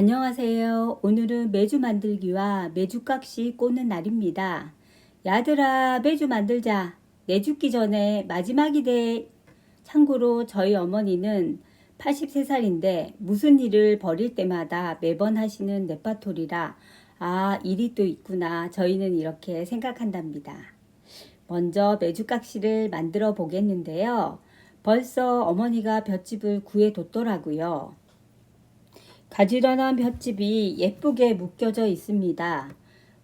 안녕하세요. 오늘은 매주 만들기와 매주깍시 꽂는 날입니다. 야들아, 매주 만들자. 내 죽기 전에 마지막이 돼. 참고로 저희 어머니는 83살인데 무슨 일을 벌일 때마다 매번 하시는 레파토리라 아, 일이 또 있구나. 저희는 이렇게 생각한답니다. 먼저 매주깍시를 만들어 보겠는데요. 벌써 어머니가 볏짚을 구해뒀더라고요. 가지런한 볏짚이 예쁘게 묶여져 있습니다.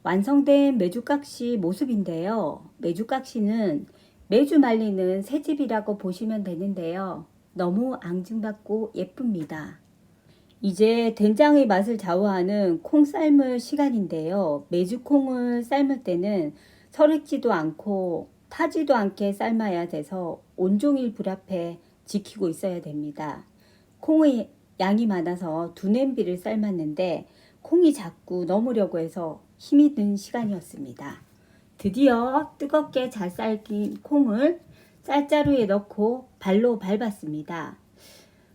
완성된 메주깍시 모습인데요. 메주깍시는 매주 말리는 새집이라고 보시면 되는데요. 너무 앙증받고 예쁩니다. 이제 된장의 맛을 좌우하는 콩 삶을 시간인데요. 메주콩을 삶을 때는 서릭지도 않고 타지도 않게 삶아야 돼서 온종일 불 앞에 지키고 있어야 됩니다. 콩의 양이 많아서 두 냄비를 삶았는데 콩이 자꾸 넘으려고 해서 힘이 든 시간이었습니다. 드디어 뜨겁게 잘 삶긴 콩을 쌀자루에 넣고 발로 밟았습니다.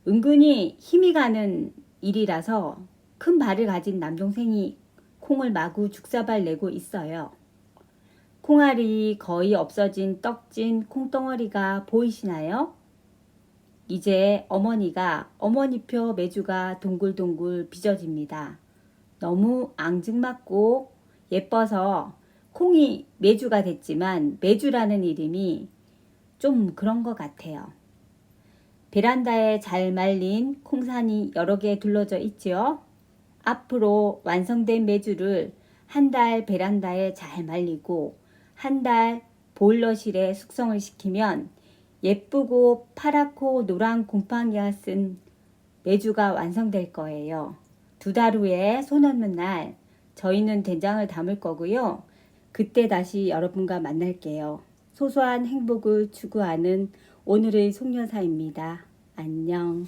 은근히 힘이 가는 일이라서 큰 발을 가진 남동생이 콩을 마구 죽사발 내고 있어요. 콩알이 거의 없어진 떡진 콩덩어리가 보이시나요? 이제 어머니가 어머니표 메주가 동글동글 빚어집니다. 너무 앙증맞고 예뻐서 콩이 메주가 됐지만 메주라는 이름이 좀 그런 것 같아요. 베란다에 잘 말린 콩산이 여러 개 둘러져 있지요. 앞으로 완성된 메주를 한 달 베란다에 잘 말리고 한 달 보일러실에 숙성을 시키면 예쁘고 파랗고 노란 곰팡이가 쓴 메주가 완성될 거예요. 두 달 후에 손 없는 날 저희는 된장을 담을 거고요. 그때 다시 여러분과 만날게요. 소소한 행복을 추구하는 오늘의 송여사입니다. 안녕.